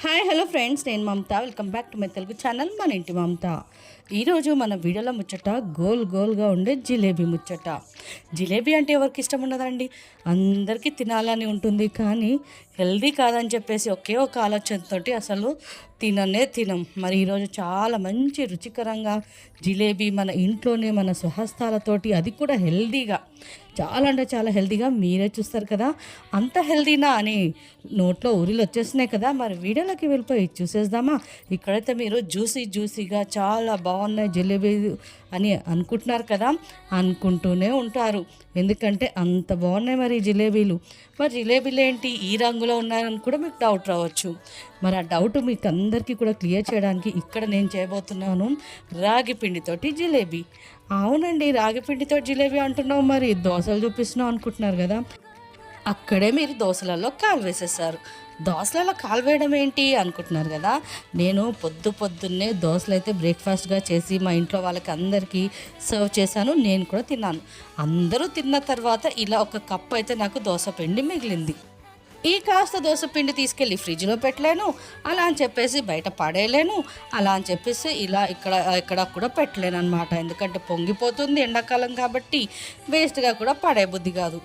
Hi hello friends నేను Mamata. Welcome back to my Telugu channel మన ఇంటి మమత. ఈరోజు మన వీడియోలో ముచ్చట గోల్ గోల్గా ఉండే జిలేబీ ముచ్చట. జిలేబీ అంటే ఎవరికి ఇష్టం ఉండదండి? అందరికీ తినాలని ఉంటుంది కానీ హెల్దీ కాదని చెప్పేసి ఒకే ఒక ఆలోచనతోటి అసలు తిననే తినం. మరి ఈరోజు చాలా మంచి రుచికరంగా జిలేబీ మన ఇంట్లోనే మన స్వహస్తాలతోటి అది కూడా హెల్దీగా చాలా అంటే చాలా హెల్తీగా మీరే చూస్తారు కదా. అంత హెల్తీనా అని నోట్లో ఊరిలు వచ్చేస్తున్నాయి కదా. మరి వీడియోలోకి వెళ్ళిపోయి చూసేద్దామా? ఇక్కడైతే మీరు జ్యూసీ జ్యూసీగా చాలా బాగున్నాయి జిలేబీ అని అనుకుంటున్నారు కదా. అనుకుంటూనే ఉంటారు. ఎందుకంటే అంత బాగున్నాయి మరి జిలేబీలు. మరి జిలేబీలు ఏంటి? ఈ రంగులో ఉన్నాయని కూడా మీకు డౌట్ రావచ్చు. మరి ఆ డౌట్ మీకు అందరికీ కూడా క్లియర్ చేయడానికి ఇక్కడ నేను చేయబోతున్నాను. రాగి పిండితోటి జిలేబీ. అవునండి రాగిపిండితో జిలేబీ అంటున్నావు మరి. దోశలు చూపిస్తున్నావు అనుకుంటున్నారు కదా. అక్కడే మీరు దోశలలో కాలు వేసేసారు దోశలలో కాలువేయడం ఏంటి అనుకుంటున్నారు కదా. నేను పొద్దు పొద్దున్నే దోశలు అయితే బ్రేక్ఫాస్ట్గా చేసి మా ఇంట్లో వాళ్ళకి అందరికీ సర్వ్ చేశాను నేను కూడా తిన్నాను. అందరూ తిన్న తర్వాత ఇలా ఒక కప్ అయితే నాకు దోశ పిండి మిగిలింది. ఈ కాస్త దోశపిండి తీసుకెళ్ళి ఫ్రిడ్జ్లో పెట్టలేను అలా అని చెప్పేసి బయట పడేయలేను అలా అని చెప్పేసి ఇలా ఇక్కడ ఇక్కడ కూడా పెట్టలేను అనమాట ఎందుకంటే పొంగిపోతుంది ఎండాకాలం కాబట్టి వేస్ట్గా కూడా పడే బుద్ధి కాదు.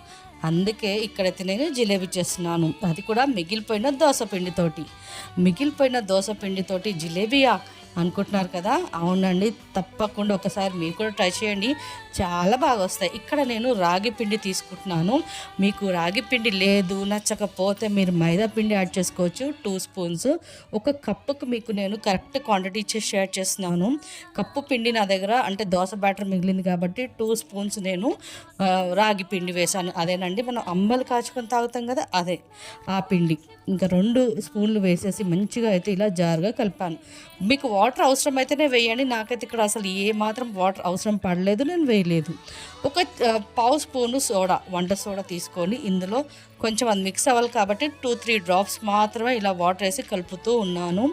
అందుకే ఇక్కడైతే నేను జిలేబీ చేస్తున్నాను. అది కూడా మిగిలిపోయిన దోశ పిండితోటి మిగిలిపోయిన దోశపిండితోటి పిండితోటి అనుకుంటున్నారు కదా? అవునండి. తప్పకుండా ఒకసారి మీరు కూడా ట్రై చేయండి. చాలా బాగా వస్తాయి. ఇక్కడ నేను రాగి పిండి తీసుకుంటున్నాను. మీకు రాగి పిండి లేదు నచ్చకపోతే మీరు మైదా పిండి యాడ్ చేసుకోవచ్చు. Two spoons. ఒక కప్పుకు మీకు నేను కరెక్ట్ క్వాంటిటీ ఇచ్చి షేర్ చేస్తున్నాను. కప్పు పిండి నా దగ్గర అంటే దోశ బ్యాటర్ మిగిలింది కాబట్టి టూ స్పూన్స్ నేను రాగి పిండి వేశాను. అదేనండి మనం అమ్మలు కాచుకొని తాగుతాం కదా అదే ఆ పిండి. ఇంకా రెండు స్పూన్లు వేసేసి మంచిగా అయితే ఇలా జారుగా కలిపాను. మీకు వాటర్ అవసరం అయితేనే వేయండి. నాకైతే ఇక్కడ అసలు ఏ మాత్రం వాటర్ అవసరం పడలేదు నేను వేయలేదు. ఒక పావు స్పూను సోడా వంట సోడా తీసుకొని ఇందులో కొంచెం అది మిక్స్ అవ్వాలి కాబట్టి టూ త్రీ డ్రాప్స్ మాత్రమే ఇలా వాటర్ వేసి కలుపుతూ ఉన్నాను.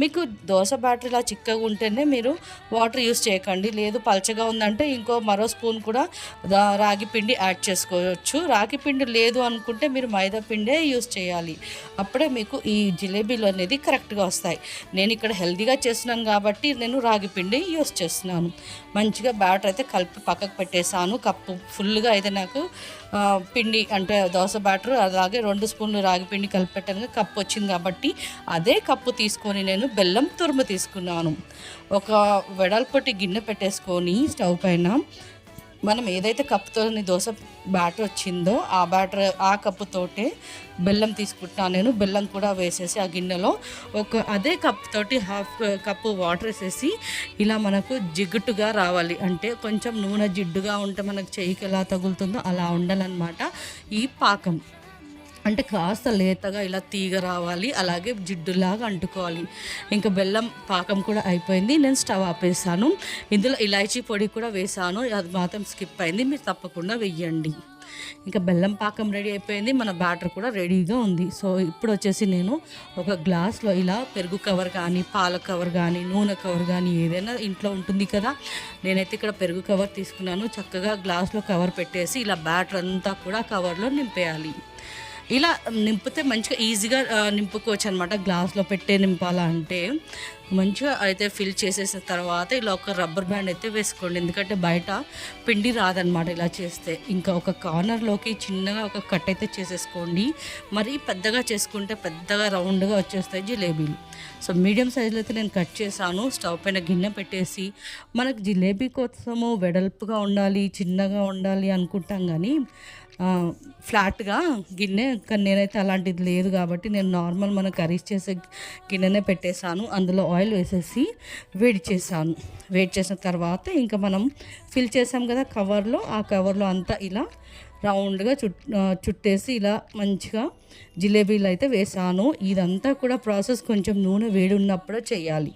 మీకు దోశ బ్యాటర్ ఇలా చిక్కగా ఉంటేనే మీరు వాటర్ యూస్ చేయకండి. లేదు పలచగా ఉందంటే ఇంకో మరో స్పూన్ కూడా రాగి పిండి యాడ్ చేసుకోవచ్చు. రాగి పిండి లేదు అనుకుంటే మీరు మైదా పిండే యూస్ చేయాలి. అప్పుడే మీకు ఈ జిలేబీలు అనేది కరెక్ట్గా వస్తాయి. నేను ఇక్కడ హెల్తీగా చేస్తున్నాను కాబట్టి నేను రాగి పిండి యూస్ చేస్తున్నాను. మంచిగా బ్యాటర్ అయితే కలిపి పక్కకు పెట్టేశాను. కప్పు ఫుల్గా అయితే నాకు పిండి అంటే దోశ బ్యాటర్ అలాగే రెండు స్పూన్లు రాగి పిండి కలిపి పెట్టాను కప్పు వచ్చింది కాబట్టి అదే కప్పు తీసుకొని నేను బెల్లం తురుము తీసుకున్నాను. ఒక వెడల్పటి గిన్నె పెట్టేసుకొని స్టవ్ పైన మనం ఏదైతే కప్పుతో దోశ బ్యాటర్ వచ్చిందో ఆ బ్యాటర్ ఆ కప్పుతోటే బెల్లం తీసుకుంటాను నేను బెల్లం కూడా వేసేసి ఆ గిన్నెలో ఒక అదే కప్ తోటి హాఫ్ కప్పు వాటర్ వేసేసి ఇలా మనకు జిగుటుగా రావాలి. అంటే కొంచెం నూనె జిడ్డుగా ఉంటే మనకు చెయ్యికి ఎలా తగులుతుందో అలా ఉండాలన్నమాట ఈ పాకం. అంటే కాస్త లేతగా ఇలా తీగ రావాలి అలాగే జిడ్డులాగా అంటుకోవాలి. ఇంకా బెల్లం పాకం కూడా అయిపోయింది నేను స్టవ్ ఆపేసాను ఇందులో ఇలాచీ పొడి కూడా వేసాను అది మాత్రం స్కిప్ అయింది మీరు తప్పకుండా వెయ్యండి. ఇంకా బెల్లం పాకం రెడీ అయిపోయింది మన బ్యాటర్ కూడా రెడీగా ఉంది. సో ఇప్పుడు వచ్చేసి నేను ఒక గ్లాస్లో ఇలా పెరుగు కవర్ కానీ పాల కవర్ కానీ నూనె కవర్ కానీ ఏదైనా ఇంట్లో ఉంటుంది కదా నేనైతే ఇక్కడ పెరుగు కవర్ తీసుకున్నాను. చక్కగా గ్లాస్లో కవర్ పెట్టేసి ఇలా బ్యాటర్ అంతా కూడా కవర్లో నింపేయాలి. ఇలా నింపితే మంచిగా ఈజీగా నింపుకోవచ్చు అనమాట గ్లాస్లో పెట్టే నింపాలా అంటే మంచిగా అయితే ఫిల్ చేసేసిన తర్వాత ఇలా ఒక రబ్బర్ బ్యాండ్ అయితే వేసుకోండి. ఎందుకంటే బయట పిండి రాదనమాట ఇలా చేస్తే. ఇంకా ఒక కార్నర్లోకి చిన్నగా ఒక కట్ అయితే చేసేసుకోండి. మరీ పెద్దగా చేసుకుంటే పెద్దగా రౌండ్గా వచ్చేస్తాయి జిలేబీలు. సో మీడియం సైజులో అయితే నేను కట్ చేశాను. స్టవ్ పైన గిన్నె పెట్టేసి మనకు జిలేబీ కోసము వెడల్పుగా ఉండాలి చిన్నగా ఉండాలి అనుకుంటాం కానీ ఫ్లాట్గా గిన్నె కానీ నేనైతే అలాంటిది లేదు కాబట్టి నేను నార్మల్ మన కర్రీస్ చేసే గిన్నెనే పెట్టేశాను. అందులో ఆయిల్ వేసేసి వేడి చేశాను. వేడి చేసిన తర్వాత ఇంకా మనం ఫిల్ చేసాం కదా కవర్లో ఆ కవర్లో అంతా ఇలా రౌండ్గా చుట్ చుట్టేసి ఇలా మంచిగా జిలేబీలు అయితే వేసాను ఇదంతా కూడా ప్రాసెస్ కొంచెం నూనె వేడి ఉన్నప్పుడే చేయాలి.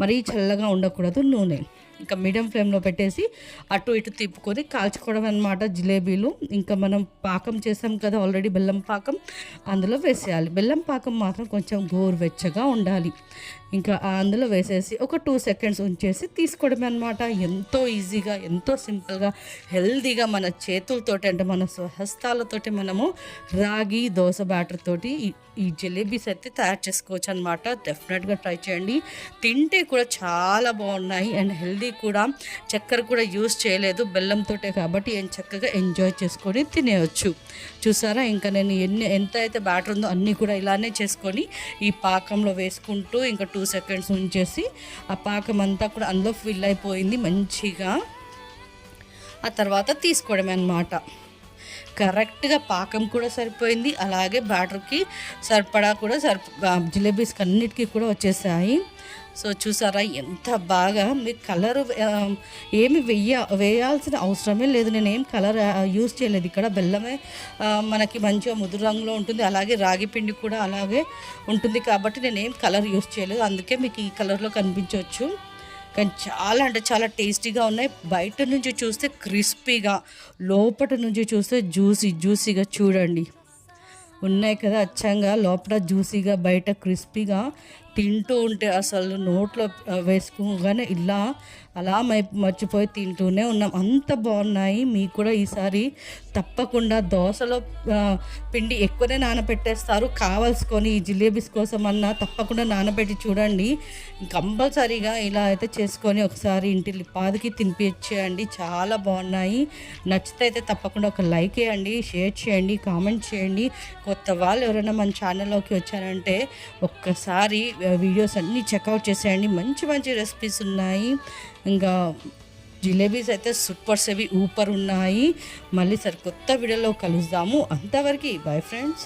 మరీ చల్లగా ఉండకూడదు నూనె. ఇంకా మీడియం ఫ్లేమ్లో పెట్టేసి అటు ఇటు తిప్పుకొని కాల్చుకోవడం అనమాట జిలేబీలు. ఇంకా మనం పాకం చేసాం కదా ఆల్రెడీ బెల్లం పాకం అందులో వేసేయాలి. బెల్లం పాకం మాత్రం కొంచెం గోరువెచ్చగా ఉండాలి. ఇంకా అందులో వేసేసి ఒక టూ సెకండ్స్ ఉంచేసి తీసుకోవడమే అనమాట ఎంతో ఈజీగా ఎంతో సింపుల్గా హెల్దీగా మన చేతులతోటి అంటే మన స్వహస్తాలతోటి మనము రాగి దోశ బ్యాటర్ తోటి ఈ- జిలేబీస్ జలేబీస్ అయితే తయారు చేసుకోవచ్చు అనమాట డెఫినెట్గా ట్రై చేయండి. తింటే కూడా చాలా బాగున్నాయి అండ్ హెల్దీ కూడా. చక్కెర కూడా యూస్ చేయలేదు బెల్లంతోటే కాబట్టి ఏం చక్కగా ఎంజాయ్ చేసుకొని తినేయచ్చు. చూసారా? ఇంకా నేను ఎన్ని ఎంత అయితే బ్యాటర్ ఉందో అన్నీ కూడా ఇలానే చేసుకొని ఈ పాకంలో వేసుకుంటూ ఇంకా టూ సెకండ్స్ ఉంచేసి ఆ పాకం అంతా కూడా అందులో ఫిల్ అయిపోయింది మంచిగా. ఆ తర్వాత తీసుకోవడమే అనమాట కరెక్ట్గా పాకం కూడా సరిపోయింది అలాగే బ్యాటర్కి సరిపడా కూడా సరి జిలేబీస్కి అన్నిటికీ కూడా వచ్చేసాయి. సో చూసారా ఎంత బాగా మీరు కలర్ ఏమి వెయ్య వేయాల్సిన అవసరమే లేదు. నేను ఏం కలర్ యూస్ చేయలేదు. ఇక్కడ బెల్లమే మనకి మంచిగా ముదురు రంగులో ఉంటుంది. అలాగే రాగి పిండి కూడా అలాగే ఉంటుంది కాబట్టి నేను ఏం కలర్ యూస్ చేయలేదు. అందుకే మీకు ఈ కలర్లో కనిపించవచ్చు. కానీ చాలా అంటే చాలా టేస్టీగా ఉన్నాయి. బయట నుంచి చూస్తే క్రిస్పీగా లోపల నుంచి చూస్తే జ్యూసీ జ్యూసీగా చూడండి. ఉన్నాయి కదా అచ్చంగా లోపల జ్యూసీగా బయట క్రిస్పీగా తింటూ ఉంటే అసలు నోట్లో వేసుకోగానే ఇలా అలా మై మర్చిపోయి తింటూనే ఉన్నాం. అంత బాగున్నాయి. మీకు కూడా ఈసారి తప్పకుండా దోశలో పిండి ఎక్కువనే నానబెట్టేస్తారు. కావాల్సుకొని ఈ జిలేబీస్ కోసం అన్నా తప్పకుండా నానబెట్టి చూడండి. కంపల్సరీగా ఇలా అయితే చేసుకొని ఒకసారి ఇంటి పాదికి తినిపించేయండి. చాలా బాగున్నాయి. నచ్చితే అయితే తప్పకుండా ఒక లైక్ వేయండి షేర్ చేయండి కామెంట్ చేయండి. కొత్త వాళ్ళు ఎవరైనా మన ఛానల్లోకి వచ్చారంటే ఒక్కసారి వీడియోస్ అన్నీ చెక్అవుట్ చేసేయండి. మంచి మంచి రెసిపీస్ ఉన్నాయి. ఇంకా జిలేబీస్ అయితే సూపర్ సెవి ఊపర్ ఉన్నాయి. మళ్ళీ సరి కొత్త వీడియోలో కలుద్దాము. అంతవరకు బాయ్ ఫ్రెండ్స్.